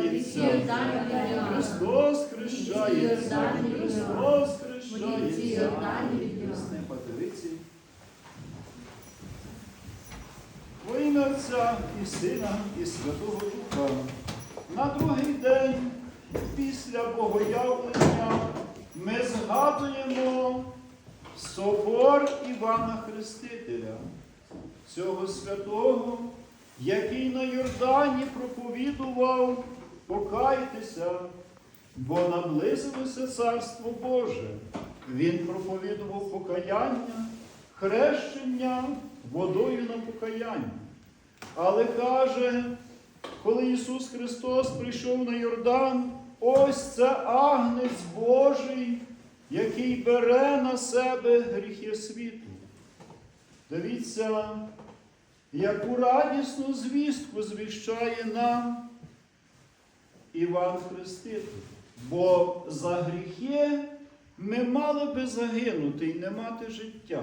хрещається. Христос хрещається. Христос хрещається. Від Йоанна. Во ім'я Отця і Сина, і Святого Духа. На другий день після Богоявлення ми згадуємо собор Івана Хрестителя, цього святого, який на Йордані проповідував покайтеся, бо наблизилося Царство Боже. Він проповідував покаяння, хрещення водою на покаяння. Але каже, коли Ісус Христос прийшов на Йордан, ось це агнець Божий, який бере на себе гріхи світу. Дивіться, яку радісну звістку звіщає нам Іван Хреститель. Бо за гріхи ми мали би загинути і не мати життя.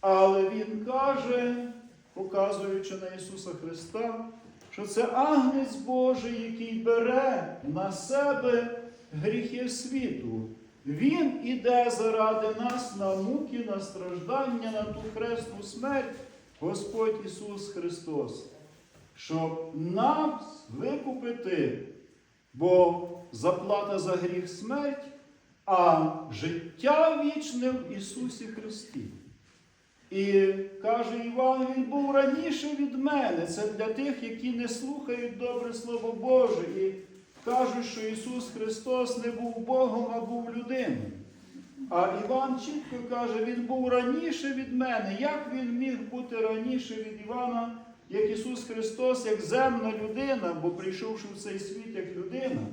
Але Він каже, показуючи на Ісуса Христа, що це агнець Божий, який бере на себе гріхи світу. Він іде заради нас на муки, на страждання, на ту хресну смерть, Господь Ісус Христос, щоб нас викупити, бо заплата за гріх смерть, а життя вічне в Ісусі Христі. І каже Іван, він був раніше від мене. Це для тих, які не слухають добре Слово Боже і кажуть, що Ісус Христос не був Богом, а був людиною. А Іван чітко каже, він був раніше від мене. Як він міг бути раніше від Івана, як Ісус Христос, як земна людина, бо прийшовши в цей світ як людина,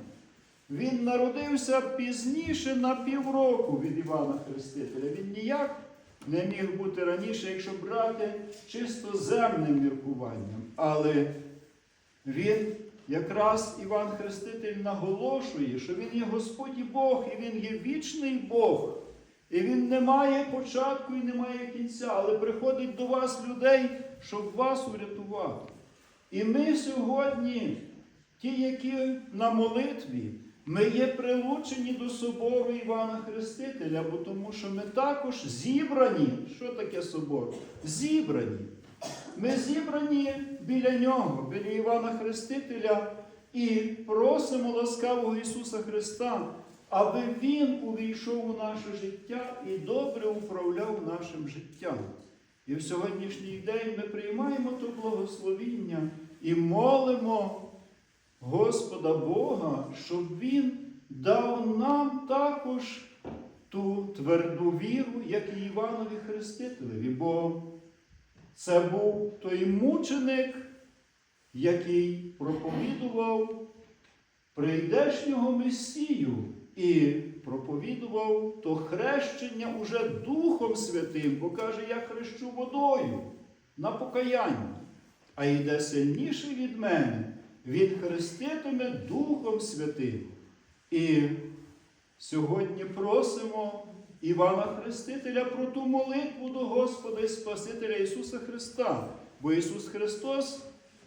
він народився пізніше на півроку від Івана Хрестителя. Він ніяк не міг бути раніше, якщо брати чисто земним міркуванням. Але він, якраз Іван Хреститель, наголошує, що він є Господь і Бог, і Він є вічний Бог. І Він не має початку і не має кінця, але приходить до вас людей, щоб вас урятувати. І ми сьогодні, ті, які на молитві, ми є прилучені до собору Івана Хрестителя, бо тому що ми також зібрані. Що таке собор? Зібрані. Ми зібрані біля нього, біля Івана Хрестителя, і просимо ласкавого Ісуса Христа, аби Він увійшов у наше життя і добре управляв нашим життям. І в сьогоднішній день ми приймаємо то благословіння і молимо Господа Бога, щоб Він дав нам також ту тверду віру, як і Іванові Хрестителеві. Бо це був той мученик, який проповідував прийдешнього Месію і проповідував то хрещення уже Духом Святим, бо каже, я хрещу водою на покаяння, а йде сильніший від мене, він хреститиме Духом Святим. І сьогодні просимо Івана Хрестителя про ту молитву до Господа і Спасителя Ісуса Христа. Бо Ісус Христос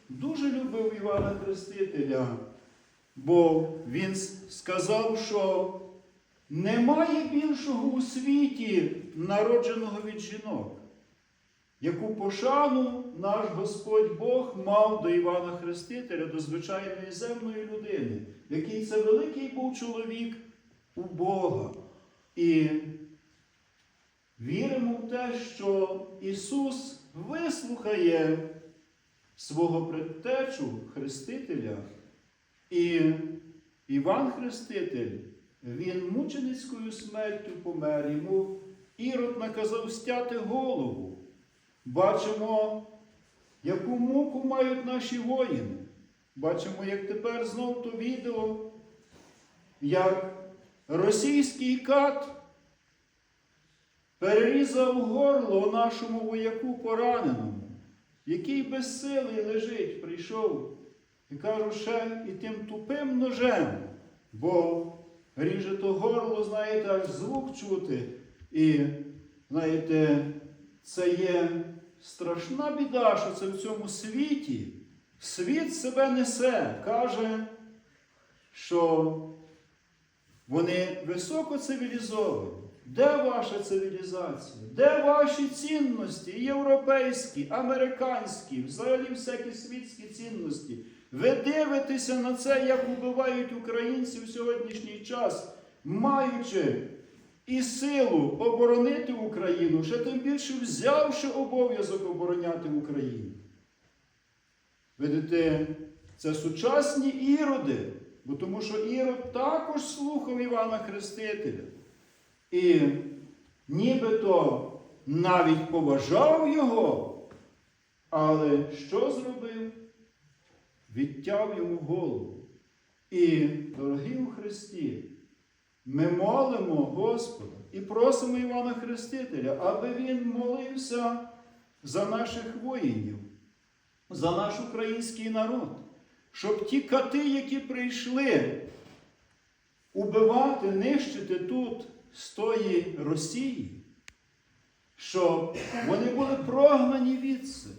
дуже любив Івана Хрестителя, бо Він сказав, що немає більшого у світі народженого від жінок, яку пошану наш Господь Бог мав до Івана Хрестителя, до звичайної земної людини, який це великий був чоловік у Бога. І віримо в те, що Ісус вислухає свого предтечу Хрестителя. І Іван Хреститель, він мученицькою смертю помер, йому Ірод наказав стяти голову. Бачимо, яку муку мають наші воїни. Бачимо, як тепер знов то відео, як російський кат перерізав горло нашому вояку пораненому, який безсилий лежить, прийшов і кажу, ще і тим тупим ножем, бо ріже то горло, знаєте, аж звук чути. І, знаєте, це є страшна біда, що це в цьому світі. Світ себе несе, каже, що вони високо цивілізовані. Де ваша цивілізація? Де ваші цінності? Європейські, американські, взагалі всякі світські цінності. Ви дивитеся на це, як убивають українців в сьогоднішній час, маючи і силу оборонити Україну, ще тим більше взявши обов'язок обороняти Україну. Видите, це сучасні іроди, бо тому що Ірод також слухав Івана Хрестителя. І нібито навіть поважав його, але що зробив? Відтяв йому голову. І, дорогі у Христі, ми молимо Господа і просимо Івана Хрестителя, аби він молився за наших воїнів, за наш український народ, щоб ті кати, які прийшли убивати, нищити тут з тої Росії, щоб вони були прогнані відси,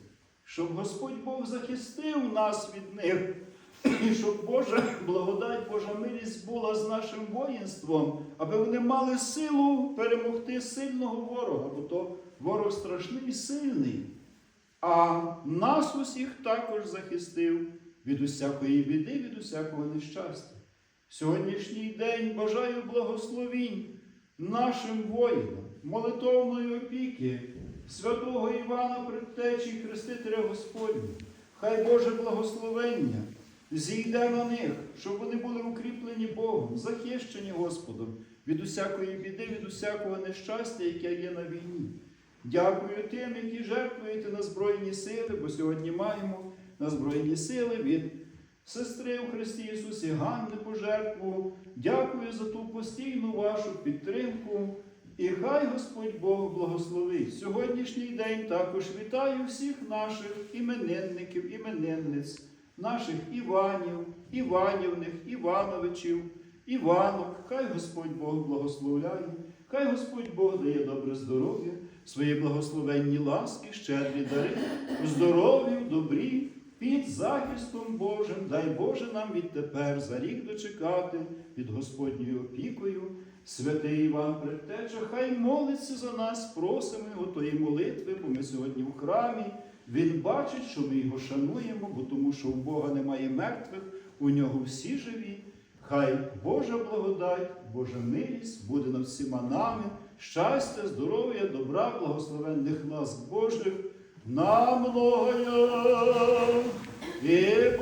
щоб Господь Бог захистив нас від них, і щоб Божа благодать, Божа милість була з нашим воїнством, аби вони мали силу перемогти сильного ворога, бо то ворог страшний і сильний. А нас усіх також захистив від усякої біди, від усякого нещастя. Сьогоднішній день бажаю благословінь нашим воїнам, молитовної опіки, святого Івана Предтечі, Хрестителя Господнього. Хай Боже благословення зійде на них, щоб вони були укріплені Богом, захищені Господом від усякої біди, від усякого нещастя, яке є на війні. Дякую тим, які жертвуєте на Збройні сили, бо сьогодні маємо на Збройні сили від сестри у Христі Ісусі Ганни пожертву. Дякую за ту постійну вашу підтримку. І хай Господь Бог благословить. Сьогоднішній день також вітаю всіх наших іменинників, іменинниць, наших Іванів, Іванівних, Івановичів, Іванок. Хай Господь Бог благословляє, хай Господь Бог дає добре здоров'я, свої благословенні ласки, щедрі дари, здоров'ю, добрі, під захистом Божим, дай Боже нам відтепер за рік дочекати під Господньою опікою. Святий Іван Предтеча, хай молиться за нас, просимо його тої молитви, бо ми сьогодні в храмі. Він бачить, що ми його шануємо, бо тому що у Бога немає мертвих, у нього всі живі. Хай Божа благодать, Божа милість буде над всіма нами, щастя, здоров'я, добра, благословенних ласк Божих, намного і благі. Літа